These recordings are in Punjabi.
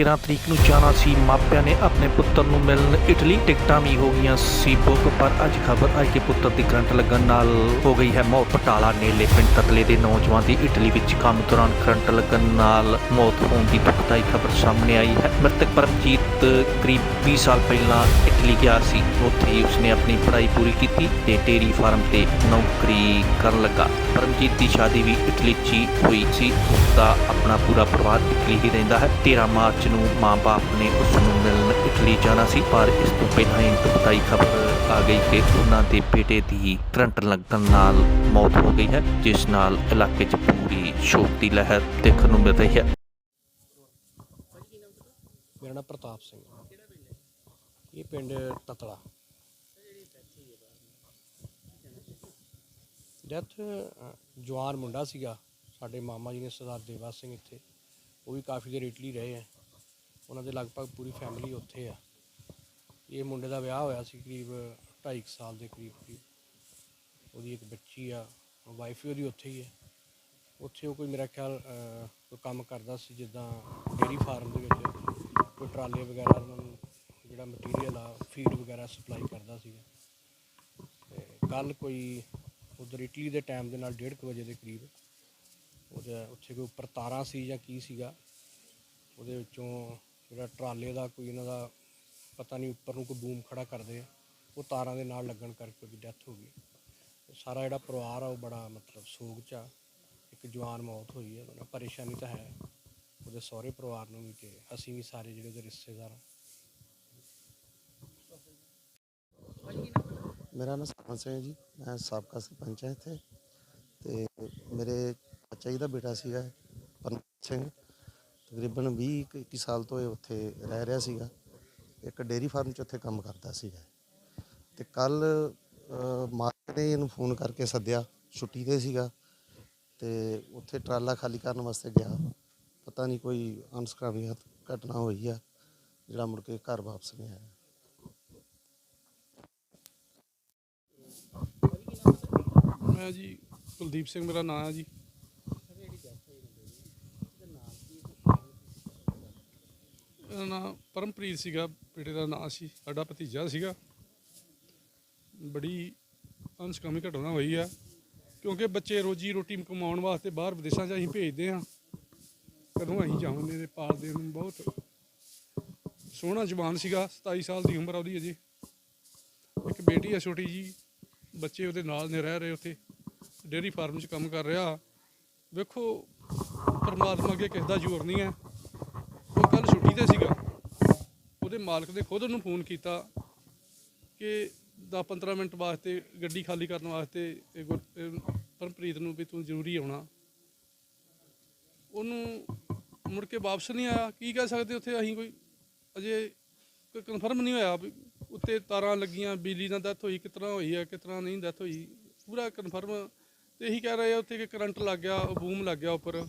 13 ਤਰੀਕ ਨੂੰ ਜਾਣਾ ਸੀ। ਮਾਪਿਆਂ ਨੇ ਆਪਣੇ ਪੁੱਤਰ ਨੂੰ ਮਿਲਣ ਇਟਲੀ। ਟਿਕਟਾਂ ਵੀ ਹੋ ਗਈਆਂ ਸੀ ਬੁੱਕ, ਪਰ ਅੱਜ ਖਬਰ ਆਈ ਕਿ ਪੁੱਤਰ ਦੀ ਕਰੰਟ ਲੱਗਣ ਨਾਲ ਹੋ ਗਈ ਹੈ ਮੌਤ। ਪਟਾਲਾ ਨੇਲੇ ਪਿੰਡ ਤਤਲੇ ਦੇ ਨੌਜਵਾਨ ਦੀ ਇਟਲੀ ਵਿੱਚ ਕੰਮ ਦੌਰਾਨ ਕਰੰਟ ਲੱਗਣ ਨਾਲ ਮੌਤ ਹੋਣ ਦੀ ਦੁਖਦਾਈ ਖਬਰ ਸਾਹਮਣੇ ਆਈ ਹੈ। ਮ੍ਰਿਤਕ ਪਰਮਜੀਤ ਕਰੀਬ 20 ਸਾਲ ਪਹਿਲਾਂ ਇਟਲੀ ਗਿਆ ਸੀ। ਉੱਥੇ ਹੀ ਉਸਨੇ ਆਪਣੀ ਪੜ੍ਹਾਈ ਪੂਰੀ ਕੀਤੀ ਤੇ ਡੇਅਰੀ ਫਾਰਮ ਤੇ ਨੌਕਰੀ ਕਰਨ ਲੱਗਾ। ਪਰਮਜੀਤ ਦੀ ਸ਼ਾਦੀ ਵੀ ਇਟਲੀ 'ਚ ਹੀ ਹੋਈ ਸੀ। ਉਸਦਾ ਆਪਣਾ ਪੂਰਾ ਪਰਿਵਾਰ ਇਟਲੀ ਹੀ ਰਹਿੰਦਾ ਹੈ। 13 ਮਾਰਚ ਨੂੰ ਮਾਂ-ਬਾਪ ਨੇ ਉਸ ਨੂੰ ਮਿਲਣ ਇਟਲੀ ਜਾਣਾ ਸੀ, ਪਰ ਇਸ ਤੋਂ ਪਹਿਲਾਂ ਹੀ ਦੁਖਦਾਈ ਖਬਰ ਆ ਗਈ ਕਿ ਉਹਨਾਂ ਦੇ ਬੇਟੇ ਦੀ ਕਰੰਟ ਲੱਗਣ ਨਾਲ ਮੌਤ ਹੋ ਗਈ ਹੈ, ਜਿਸ ਨਾਲ ਇਲਾਕੇ 'ਚ ਪੂਰੀ ਸ਼ੋਕ ਦੀ ਲਹਿਰ ਦੇਖਣ ਨੂੰ ਮਿਲ ਰਹੀ ਹੈ। ਮੇਰਾ ਨਾਮ ਪ੍ਰਤਾਪ ਸਿੰਘ ਇਹ ਪਿੰਡ ਤਤਲਾ। ਡੈਥ ਜਵਾਨ ਮੁੰਡਾ ਸੀਗਾ, ਸਾਡੇ ਮਾਮਾ ਜੀ ਨੇ ਸਰਦਾਰ ਦੇਵਾ ਸਿੰਘ ਇੱਥੇ, ਉਹ ਵੀ ਕਾਫੀ ਦੇਰ ਇਟਲੀ ਰਹੇ ਹੈ। ਉਹਨਾਂ ਦੇ ਲਗਭਗ ਪੂਰੀ ਫੈਮਿਲੀ ਉੱਥੇ ਆ। ਇਹ ਮੁੰਡੇ ਦਾ ਵਿਆਹ ਹੋਇਆ ਸੀ ਕਰੀਬ 2.5 ਸਾਲ ਦੇ ਕਰੀਬ ਕਰੀਬ। ਉਹਦੀ ਇੱਕ ਬੱਚੀ ਆ ਵਾਈਫ ਵੀ ਉਹਦੀ ਉੱਥੇ ਹੀ ਹੈ ਉੱਥੇ ਉਹ ਕੋਈ ਮੇਰਾ ਖਿਆਲ ਕੋਈ ਕੰਮ ਕਰਦਾ ਸੀ ਜਿੱਦਾਂ ਡੇਅਰੀ ਫਾਰਮ ਦੇ ਵਿੱਚ। ਕੋਈ ਟਰਾਲੇ ਵਗੈਰਾ ਉਹਨਾਂ ਨੂੰ ਜਿਹੜਾ ਮਟੀਰੀਅਲ ਆ ਫੀਡ ਵਗੈਰਾ ਸਪਲਾਈ ਕਰਦਾ ਸੀਗਾ ਤੇ ਕੱਲ ਕੋਈ ਉਧਰ ਇਟਲੀ ਦੇ ਟਾਈਮ ਦੇ ਨਾਲ 1:30 ਵਜੇ ਦੇ ਕਰੀਬ ਉਹਦੇ ਉੱਥੇ ਕੋਈ ਉੱਪਰ ਤਾਰਾਂ ਸੀ ਜਾਂ ਕੀ ਸੀਗਾ, ਉਹਦੇ ਵਿੱਚੋਂ ਜਿਹੜਾ ਟਰਾਲੇ ਦਾ ਕੋਈ ਇਹਨਾਂ ਦਾ ਪਤਾ ਨਹੀਂ ਉੱਪਰ ਨੂੰ ਕੋਈ ਬੂਮ ਖੜਾ ਕਰਦੇ ਉਹ ਤਾਰਾਂ ਦੇ ਨਾਲ ਲੱਗਣ ਕਰਕੇ ਉਹਦੀ ਡੈਥ ਹੋ ਗਈ। ਸਾਰਾ ਜਿਹੜਾ ਪਰਿਵਾਰ ਆ ਉਹ ਬੜਾ ਮਤਲਬ ਸੋਗ ਚ ਆ। ਇੱਕ ਜਵਾਨ ਮੌਤ ਹੋਈ ਹੈ ਉਹਨਾਂ ਪਰੇਸ਼ਾਨੀ ਤਾਂ ਹੈ। ਉਹਦੇ ਸਹੁਰੇ ਪਰਿਵਾਰ ਨੂੰ ਵੀ ਤੇ ਅਸੀਂ ਵੀ ਸਾਰੇ ਜਿਹੜੇ ਉਹਦੇ ਰਿਸ਼ਤੇਦਾਰ ਆ। ਮੇਰਾ ਨਾਮ ਸਰਪੰਚ ਸਿੰਘ ਜੀ। ਮੈਂ ਸਾਬਕਾ ਸਰਪੰਚ ਹਾਂ ਇੱਥੇ। ਤੇ ਮੇਰੇ ਚਾਚਾ ਜੀ ਦਾ ਬੇਟਾ ਸੀਗਾ, ਪਰਮਜੀਤ ਸਿੰਘ। ਤਕਰੀਬਨ 20 ਕੁ- ਇੱਕੀ ਸਾਲ ਤੋਂ ਇਹ ਉੱਥੇ ਰਹਿ ਰਿਹਾ ਸੀਗਾ। ਇੱਕ ਡੇਅਰੀ ਫਾਰਮ 'ਚ ਉੱਥੇ ਕੰਮ ਕਰਦਾ ਸੀਗਾ। ਤੇ ਕੱਲ ਮਾਲਕ ਨੇ ਇਹਨੂੰ ਫੋਨ ਕਰਕੇ ਸੱਦਿਆ, ਛੁੱਟੀ ਤੇ ਸੀਗਾ ਤੇ ਉੱਥੇ ਟਰਾਲਾ ਖਾਲੀ ਕਰਨ ਵਾਸਤੇ ਗਿਆ। ਪਤਾ ਨਹੀਂ ਕੋਈ ਅਨਸਕਾਮੀ ਘਟਨਾ ਹੋਈ ਆ, ਜਿਹੜਾ ਮੁੜ ਕੇ ਘਰ ਵਾਪਸ ਨਹੀਂ ਆਇਆ। ਮੈਂ ਜੀ ਕੁਲਦੀਪ ਸਿੰਘ, ਮੇਰਾ ਨਾਮ ਹੈ ਜੀ। ਇਹਦਾ ਨਾਮ ਪਰਮਪ੍ਰੀਤ ਸੀਗਾ, ਬੇਟੇ ਦਾ ਨਾਂ ਸੀ, ਸਾਡਾ ਭਤੀਜਾ ਸੀਗਾ। ਬੜੀ ਅਨਸਕਾਮੀ ਘਟਨਾ ਹੋਈ ਆ, ਕਿਉਂਕਿ ਬੱਚੇ ਰੋਜੀ ਰੋਟੀ ਕਮਾਉਣ ਵਾਸਤੇ ਬਾਹਰ ਵਿਦੇਸ਼ਾਂ 'ਚ ਅਸੀਂ ਭੇਜਦੇ ਆ ਕਦੋਂ ਅਸੀਂ ਜਾਵਾਂਗੇ ਤੇ ਪਾਲਦੇ ਨੂੰ ਬਹੁਤ ਸੋਹਣਾ ਜਵਾਨ ਸੀਗਾ 27 ਸਾਲ ਦੀ ਉਮਰ ਆ ਉਹਦੀ ਅਜੇ। ਇੱਕ ਬੇਟੀ ਆ ਛੋਟੀ ਜੀ, ਬੱਚੇ ਉਹਦੇ ਨਾਲ ਨੇ, ਰਹਿ ਰਹੇ ਉੱਥੇ। ਡੇਅਰੀ ਫਾਰਮ 'ਚ ਕੰਮ ਕਰ ਰਿਹਾ। ਵੇਖੋ, ਪਰਮਾਤਮਾ ਅੱਗੇ ਕਿਸ ਦਾ ਜ਼ੋਰ ਨਹੀਂ ਹੈ। ਉਹ ਤੇ ਸੀਗਾ, ਉਹਦੇ ਮਾਲਕ ਨੇ ਖੁਦ ਉਹਨੂੰ ਫੋਨ ਕੀਤਾ ਕਿ 10-15 ਮਿੰਟ ਵਾਸਤੇ ਗੱਡੀ ਖਾਲੀ ਕਰਨ ਵਾਸਤੇ ਪਰਮਪ੍ਰੀਤ ਨੂੰ ਵੀ ਤੂੰ ਜ਼ਰੂਰੀ ਆਉਣਾ। ਉਹਨੂੰ ਮੁੜ ਕੇ ਵਾਪਸ ਨਹੀਂ ਆਇਆ। ਕੀ ਕਹਿ ਸਕਦੇ ਉੱਥੇ ਅਸੀਂ ਕੋਈ, ਅਜੇ ਕੋਈ ਕਨਫਰਮ ਨਹੀਂ ਹੋਇਆ ਵੀ ਉੱਤੇ ਤਾਰਾਂ ਲੱਗੀਆਂ, ਬਿਜਲੀ ਨਾਲ ਡੈਥ ਹੋਈ, ਕਿਸ ਤਰ੍ਹਾਂ ਹੋਈ ਹੈ, ਕਿਸ ਤਰ੍ਹਾਂ ਨਹੀਂ ਡੈਥ ਹੋਈ। ਪੂਰਾ ਕਨਫਰਮ ਤੇ ਇਹੀ ਕਹਿ ਰਹੇ ਆ ਉੱਥੇ ਕਿ ਕਰੰਟ ਲੱਗ ਗਿਆ ਬੂਮ ਲੱਗ ਗਿਆ ਉੱਪਰ।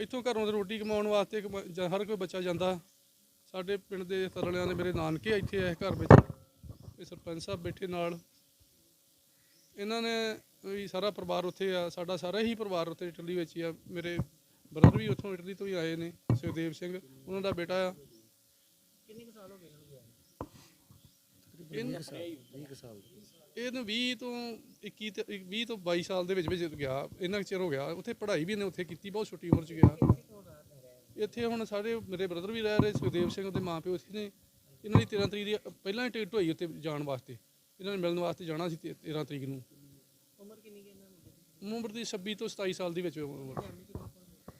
ਇੱਥੋਂ ਘਰੋਂ ਤੇ ਰੋਟੀ ਕਮਾਉਣ ਵਾਸਤੇ ਕਮਾ- ਜਾਂ ਹਰ ਕੋਈ ਬੱਚਾ ਜਾਂਦਾ। ਸਾਡੇ ਪਿੰਡ ਦੇ ਤਰਲਿਆਂ ਦੇ ਮੇਰੇ ਨਾਨਕੇ ਇੱਥੇ ਆਏ ਘਰ ਵਿੱਚ। ਇਹ ਸਰਪੰਚ ਸਾਹਿਬ ਬੈਠੇ ਨਾਲ। ਇਹਨਾਂ ਨੇ ਵੀ ਸਾਰਾ ਪਰਿਵਾਰ ਉੱਥੇ ਆ, ਸਾਡਾ ਸਾਰਾ ਹੀ ਪਰਿਵਾਰ ਉੱਥੇ ਇਟਲੀ ਵਿੱਚ ਹੀ ਆ। ਮੇਰੇ ਬ੍ਰਦਰ ਵੀ ਉੱਥੋਂ ਇਟਲੀ ਤੋਂ ਹੀ ਆਏ ਨੇ, ਸੁਖਦੇਵ ਸਿੰਘ, ਉਹਨਾਂ ਦਾ ਬੇਟਾ ਆ। ਕਿੰਨੇ ਕੁ ਸਾਲ 20 ਸਾਲ ਇਹਨੂੰ 20 ਤੋਂ 21 ਤੇ 20 ਤੋਂ 22 ਸਾਲ ਦੇ ਵਿੱਚ ਵਿੱਚ ਗਿਆ ਇੰਨਾ ਕੁ ਚਿਰ ਹੋ ਗਿਆ। ਉੱਥੇ ਪੜ੍ਹਾਈ ਵੀ ਇਹਨੇ ਉੱਥੇ ਕੀਤੀ ਬਹੁਤ ਛੋਟੀ ਉਮਰ 'ਚ ਗਿਆ। ਇੱਥੇ ਹੁਣ ਸਾਰੇ ਮੇਰੇ ਬ੍ਰਦਰ ਵੀ ਰਹਿ ਰਹੇ ਸੁਖਦੇਵ ਸਿੰਘ ਦੇ ਮਾਪਿਓ ਇੱਥੇ ਨੇ। ਇਹਨਾਂ ਦੀ 13 ਤਰੀਕ ਦੀ ਪਹਿਲਾਂ ਹੀ ਟਿਕਟ ਹੋਈ ਉੱਥੇ ਜਾਣ ਵਾਸਤੇ। ਇਹਨਾਂ ਨੇ ਮਿਲਣ ਵਾਸਤੇ ਜਾਣਾ ਸੀ ਤੇ- 13 ਤਰੀਕ ਨੂੰ। ਉਮਰ ਕਿੰਨੀ ਹੈ ਇਹਨਾਂ ਉਮਰ ਦੀ 26 ਤੋਂ 27 ਸਾਲ ਦੀ ਵਿੱਚ ਉਮਰ।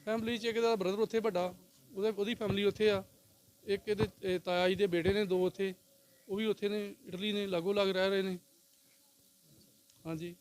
ਫੈਮਿਲੀ 'ਚ ਇੱਕ ਦਾ ਬ੍ਰਦਰ ਉੱਥੇ ਵੱਡਾ ਉਹਦੇ ਉਹਦੀ ਫੈਮਿਲੀ ਉੱਥੇ ਆ। ਇੱਕ ਇਹਦੇ ਇਹ ਤਾਇਆ ਜੀ ਦੇ ਬੇਟੇ ਨੇ ਦੋ ਉੱਥੇ। ਉਹ ਵੀ ਉੱਥੇ ਨੇ ਇਟਲੀ ਨੇ ਲਾਗੋ ਲੱਗ ਰਹਿ ਰਹੇ ਨੇ। ਹਾਂਜੀ।